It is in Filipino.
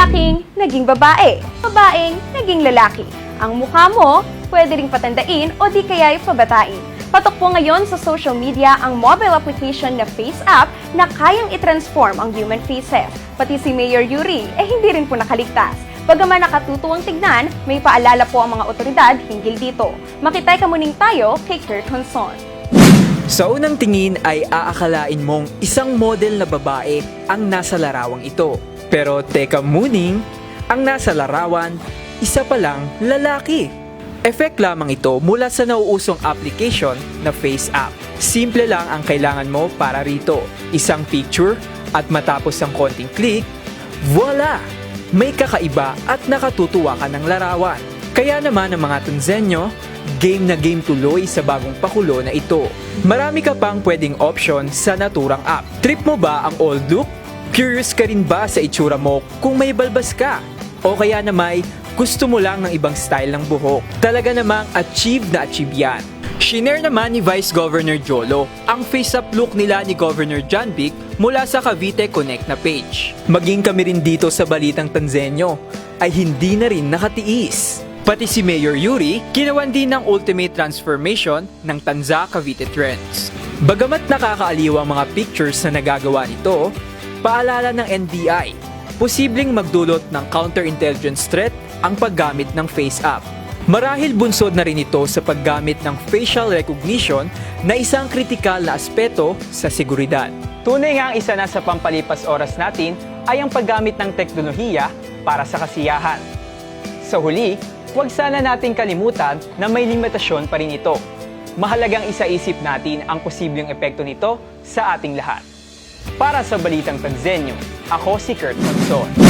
Lalaking naging babae. Babaeng naging lalaki. Ang mukha mo, pwede ring patandain o di kaya'y pabatain. Patok po ngayon sa social media ang mobile application na Face App na kayang i-transform ang human faces. Pati si Mayor Yuri, eh hindi rin po nakaligtas. Bagaman nakatutuwang tignan, may paalala po ang mga otoridad hinggil dito. Makitay kamuning tayo kay Kurt Honson. Sa unang tingin ay aakalain mong isang model na babae ang nasa larawang ito. Pero teka muning, ang nasa larawan, isa palang lalaki. Effect lamang ito mula sa nauusong application na Face App. Simple lang ang kailangan mo para rito. Isang picture at matapos ang konting click, voila! May kakaiba at nakatutuwa ka ng larawan. Kaya naman ang mga tunzenyo, game na game tuloy sa bagong pakulo na ito. Marami ka pang pwedeng option sa naturang app. Trip mo ba ang old look? Curious ka rin ba sa itsura mo kung may balbas ka? O kaya namay gusto mo lang ng ibang style ng buhok? Talaga namang achieve na achieve yan. Shinare naman ni Vice Governor Jolo ang face-up look nila ni Governor John Vic mula sa Cavite Connect na page. Maging kami rin dito sa Balitang Tanzenyo ay hindi na rin nakatiis. Pati si Mayor Yuri, ginawan din ng ultimate transformation ng Tanza Cavite Trends. Bagamat nakakaaliw ang mga pictures na nagagawa nito, paalala ng NBI, posibleng magdulot ng counterintelligence threat ang paggamit ng face app. Marahil bunsod na rin ito sa paggamit ng facial recognition na isang kritikal na aspeto sa seguridad. Tunay nga ang isa na sa pampalipas oras natin ay ang paggamit ng teknolohiya para sa kasiyahan. Sa huli, huwag sana nating kalimutan na may limitasyon pa rin ito. Mahalagang isaisip natin ang posibleng epekto nito sa ating lahat. Para sa Balitang Tanzenyo, ako si Kurt Monson.